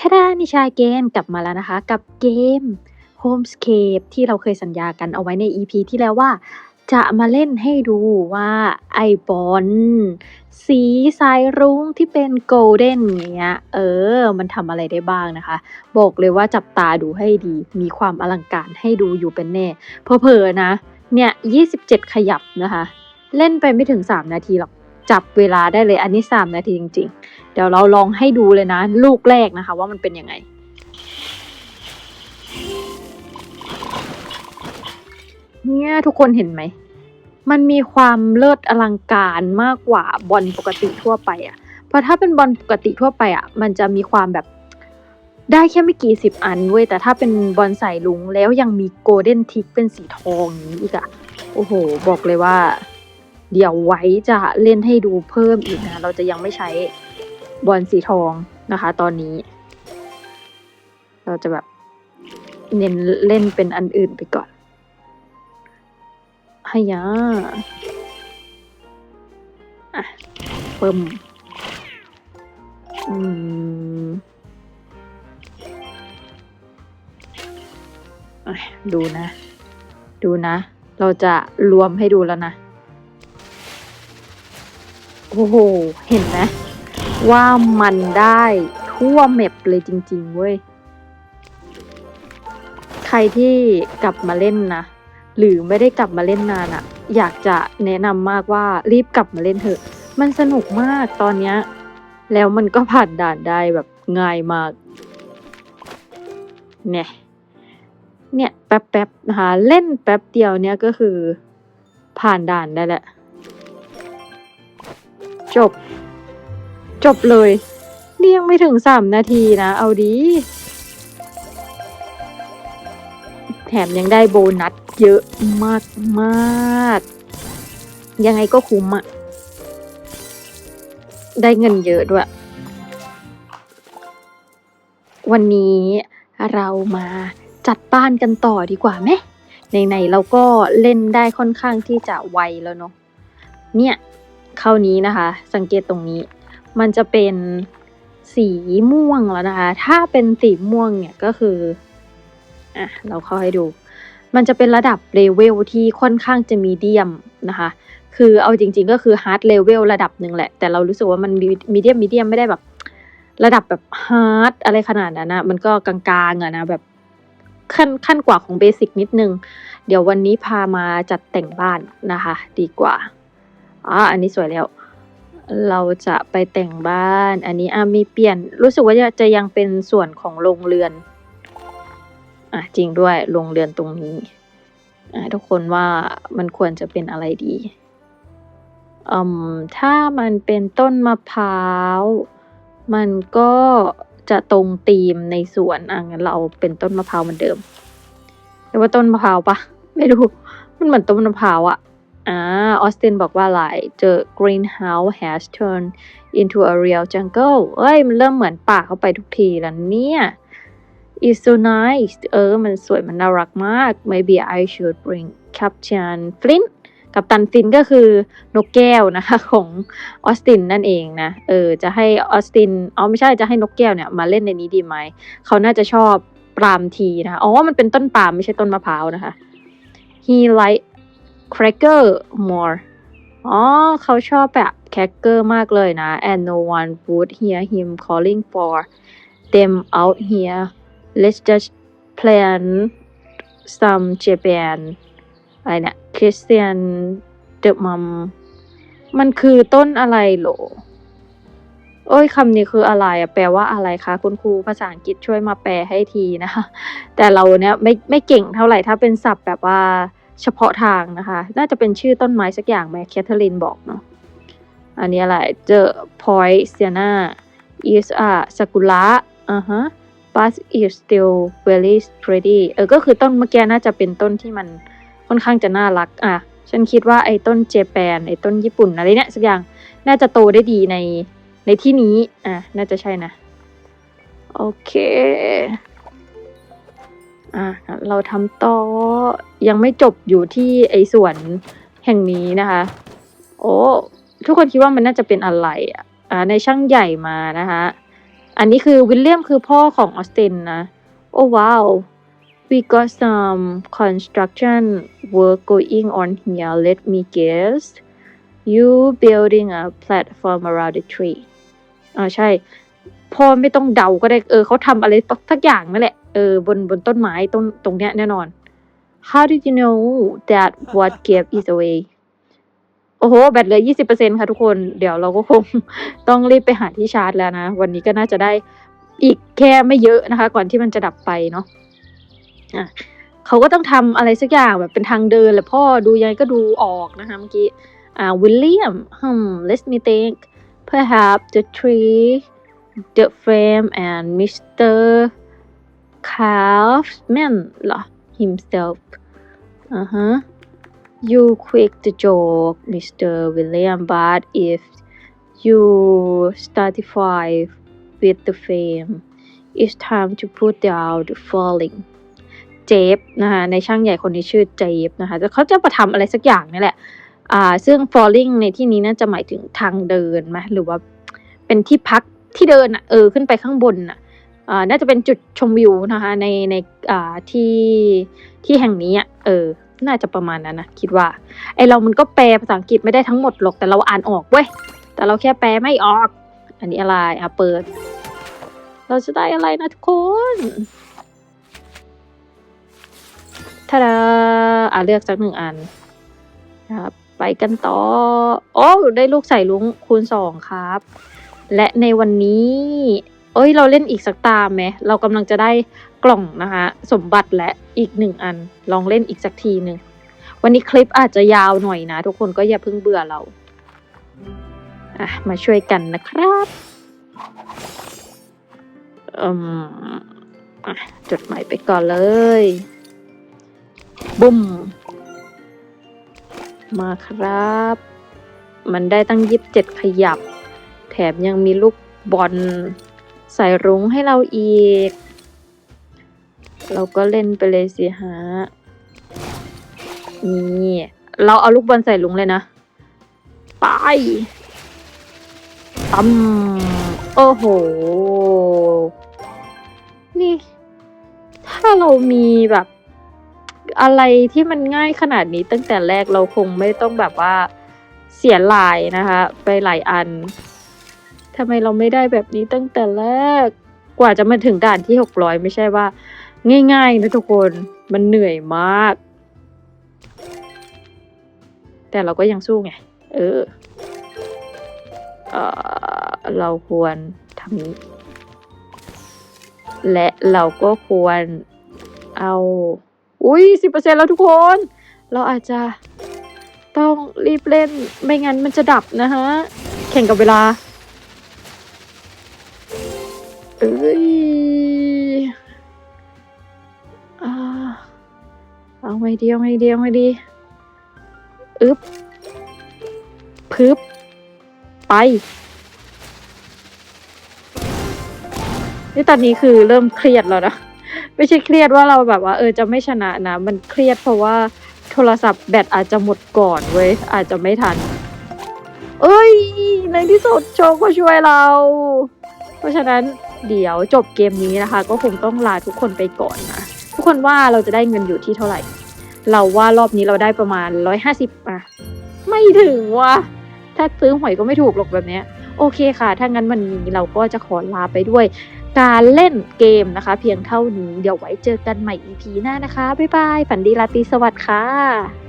คดานิชาเกนกลับมาแล้วนะคะ กับเกม Homescape ที่เราเคยสัญญากันเอาไว้ใน EP ที่แล้วว่า จะมาเล่นให้ดูว่าไอบอลสีสายรุ้งที่เป็นโกลเด้นเงี้ย เออ มันทำอะไรได้บ้างนะคะ บอกเลยว่าจับตาดูให้ดี มีความอลังการให้ดูอยู่เป็นแน่เพอๆนะ เนี่ย 27 ขยับนะคะ เล่นไปไม่ถึง 3 นาทีหรอก จับเวลาได้เลย อันนี้ 3 นาทีจริง ๆ เดี๋ยวเราลองให้ดูเลยนะ ลูกแรกนะคะ ว่ามันเป็นยังไง เนี่ยทุกคนเห็นไหม มันมีความเลิศอลังการมากกว่าบอลปกติทั่วไปอะ่ะเพราะถ้าเป็นบอลปกติทั่วไปอะ่ะ มันจะมีความแบบได้แค่ไม่กี่สิบอันเว้ย แต่ถ้าเป็นบอลใส่ลุงแล้วยังมีโกลเด้นทิกเป็นสีทองอย่างนี้อีกอะโอ้โห บอกเลยว่า เดี๋ยวไว้จะเล่นให้ดูเพิ่มอีกนะ เราจะยังไม่ใช้บอลสีทองนะคะ ตอนนี้ เราจะแบบเน้นเล่นเป็นอันอื่นไปก่อนฮยาอะเปิมอืมอดูนะ ดูนะ เราจะรวมให้ดูแล้วนะ อ้โห เห็นไหมว่ามันได้ทั่วแมปเลยจริง ๆ เว้ย ใครที่กลับมาเล่นนะ หรือไม่ได้กลับมาเล่นนานอะอยากจะแนะนำมากว่ารีบกลับมาเล่นเถอะ มันสนุกมากตอนเนี้ย แล้วมันก็ผ่านด่านได้แบบง่ายมาก เนี่ย เนี่ย แป๊บๆนะคะเล่นแป๊บเดียวเนี่ยก็คือผ่านด่านได้แหละ จบ จบเลยเรียงไม่ถึงสามนาทีนะ เอาดี แถมยังได้โบนัสเยอะมากมาก ยังไงก็คุ้มอะได้เงินเยอะด้วย วันนี้เรามาจัดบ้านกันต่อดีกว่าไหมไหนๆเราก็เล่นได้ค่อนข้างที่จะไวแล้วเนาะเนี่ย เข้านี้นะคะ สังเกตตรงนี้ มันจะเป็นสีม่วงแล้วนะคะ ถ้าเป็นสีม่วงเนี่ยก็คืออะเราเข้าให้ดู มันจะเป็นระดับเลเวลที่ค่อนข้างจะมีเดียมนะคะ คือเอาจริง ๆ ก็คือฮาร์ดเลเวลระดับหนึ่งแหละ แต่เรารู้สึกว่ามันมีเดียมมีเดียมไม่ได้แบบ ระดับแบบฮาร์ดอะไรขนาดนั้นนะมันก็กลางๆอะนะแบบขั้นขั้นกว่าของเบสิกนิดนึง เดี๋ยววันนี้พามาจัดแต่งบ้านนะคะ ดีกว่า อ่าอันนี้สวยแล้ว เราจะไปแต่งบ้าน อันนี้อะมีเปลี่ยน รู้สึกว่าจะยังเป็นส่วนของโรงเรือน อะจริงด้วยโรงเรือนตรงนี้ อะทุกคนว่ามันควรจะเป็นอะไรดีอืมถ้ามันเป็นต้นมะพร้าว มันก็จะตรงธีมในสวนอะงั้นเราเอาเป็นต้นมะพร้าวเหมือนเดิมเรียกว่าต้นมะพร้าวปะไม่รู้ มันเหมือนต้นมะพร้าวอะ อ่าออสตินบอกว่าอะไร The greenhouse has turned into a real jungle เอ้ย มันเริ่มเหมือนป่าเข้าไปทุกทีแล้วเนี่ย It's so nice เออ มันสวย มันน่ารักมาก Maybe I should bring Captain Flint กัปตันฟินก็คือนกแก้วนะคะของออสตินนั่นเองนะ เออ จะให้ออสตินอ๋อไม่ใช่ จะให้นกแก้วเนี่ยมาเล่นในนี้ดีไหม เขาน่าจะชอบปรามทีนะคะ อ๋อ มันเป็นต้นปาล์มไม่ใช่ต้นมะพร้าวนะคะ He like cracker more อ๋อเขาชอบแบบ cracker มากเลยนะ and no one would hear him calling for them out here let's just plan some Japan อะไรเนี่ย Christian the mom มันคือต้นอะไรหรอโอ้ยคำนี้คืออะไรอะแปลว่าอะไรคะ คุณครูภาษาอังกฤษช่วยมาแปลให้ทีนะคะแต่เราเนี่ยไม่ไม่เก่งเท่าไหร่ถ้าเป็นศัพท์แบบว่า เฉพาะทางนะคะ น่าจะเป็นชื่อต้นไม้สักอย่างไหมแคทเธอรีนบอกเนาะ อันนี้อะไร The poisonia is a sakura อ่าฮะ but it's still very pretty เออ ก็คือต้นเมื่อกี้น่าจะเป็นต้นที่มันค่อนข้างจะน่ารัก อะ ฉันคิดว่าไอ้ต้นเจแปน ไอ้ต้นญี่ปุ่นอะไรเนี่ยสักอย่าง น่าจะโตได้ดีในในที่นี้ อะ น่าจะใช่นะ โอเค อะเราทำต่อยังไม่จบอยู่ที่ไอ้สวนแห่งนี้นะคะ โอ้ทุกคนคิดว่ามันน่าจะเป็นอะไรอะอ่าในช่างใหญ่มานะคะอันนี้คือวิลเลียมคือพ่อของออสตินนะโอ้ว้าว we got some construction work going on here let me guess you building a platform around the tree อ่าใช่พ่อไม่ต้องเดาก็ได้เออเขาทำอะไรสักอย่างนั่นแหละ ออบน บนต้นไม้ต้นตรงเนี้ยแน่นอน How did you know that what gave is away โอ้โห แบตเหลือ20%ค่ะทุกคน เดี๋ยวเราก็คงต้องรีบไปหาที่ชาร์จแล้วนะ วันนี้ก็น่าจะได้อีกแค่ไม่เยอะนะคะ ก่อนที่มันจะดับไปเนาะอะเขาก็ต้องทำอะไรสักอย่างแบบเป็นทางเดินแหละพ่อดูยังไงก็ดูออกนะคะเมื่อกี้ อ่า วิลเลียม hmm let me think perhaps the tree the frame and Mr. Kaufman เหรอ himself อ่าฮะ you quick the joke Mr. William but if you startify with the fame it's time to put down the falling เจฟนะคะในช่างใหญ่คนนี้ชื่อเจฟนะคะแต่เขาจะมาทำอะไรสักอย่างนี่แหละอ่าซึ่ง falling ในที่นี้น่าจะหมายถึงทางเดินไหมหรือว่าเป็นที่พักที่เดินอะเออขึ้นไปข้างบนอะ น่าจะเป็นจุดชมวิวนะคะในในอ่าที่ที่แห่งนี้อะเออน่าจะประมาณนั้นนะคิดว่าไอเรามันก็แปลภาษาอังกฤษไม่ได้ทั้งหมดหรอกแต่เราอ่านออกเว้ยแต่เราแค่แปลไม่ออก อันนี้อะไรอะเปิด เราจะได้อะไรนะทุกคนถ้าดาอะเลือกสักหนึ่งอันนะครับไปกันต่อ โอ้ ได้ลูกใส่ลุงคูณสองครับ และในวันนี้ อ้ยเราเล่นอีกสักตาไหมเรากำลังจะได้กล่องนะคะ สมบัติและอีกหนึ่งอัน ลองเล่นอีกสักทีหนึ่งวันนี้คลิปอาจจะยาวหน่อยนะ ทุกคนก็อย่าเพิ่งเบื่อเราอะมาช่วยกันนะครับอืมอจดหมายไปก่อนเลยบุ้มมาครับ มันได้ตั้งยิบเจ็ดขยับ แถมยังมีลูกบอล ใส่รุ้งให้เราอีก เราก็เล่นไปเลยสิฮะ นี่ เราเอาลูกบอลใส่ลุงเลยนะ ไปตั้มโอ้โห นี่ ถ้าเรามีแบบ อะไรที่มันง่ายขนาดนี้ตั้งแต่แรกเราคงไม่ต้องแบบว่าเสียหลายนะคะ ไปหลายอัน ทำไมเราไม่ได้แบบนี้ตั้งแต่แรก กว่าจะมาถึงด่านที่หกร้อยไม่ใช่ว่า ง่ายๆนะทุกคนมันเหนื่อยมาก แต่เราก็ยังสู้ไง เออเออเราควรทำนี้ และเราก็ควรเอา อุ้ยสิบเปอร์เซ็นแล้วทุกคน เราอาจจะต้องรีบเล่น ไม่งั้นมันจะดับนะฮะ แข่งกับเวลา เอ้ยอ่าเอาไงดีเอาไงดีเอาไงดีอึ๊บพึบ ไปนี่ตอนนี้คือเริ่มเครียดแล้วนะ ไม่ใช่เครียดว่าเราแบบว่า เออจะไม่ชนะนะ มันเครียดเพราะว่าโทรศัพท์แบตอาจจะหมดก่อนเว้ย อาจจะไม่ทัน เอ้ย ในที่สุดโชคก็ช่วยเรา เพราะฉะนั้น เดี๋ยวจบเกมนี้นะคะ ก็คงต้องลาทุกคนไปก่อนนะ ทุกคนว่าเราจะได้เงินอยู่ที่เท่าไหร่ เราว่ารอบนี้เราได้ประมาณร้อยห้าสิบอะไม่ถึงว่ะถ้าซื้อหวยก็ไม่ถูกหรอกแบบเนี้ยโอเคค่ะ ถ้างั้นวันนี้เราก็จะขอลาไปด้วย การเล่นเกมนะคะ เพียงเท่านี้ เดี๋ยวไว้เจอกันใหม่ EP หน้านะคะ บ๊ายบาย ฝันดีราตรีสวัสดิ์ค่ะ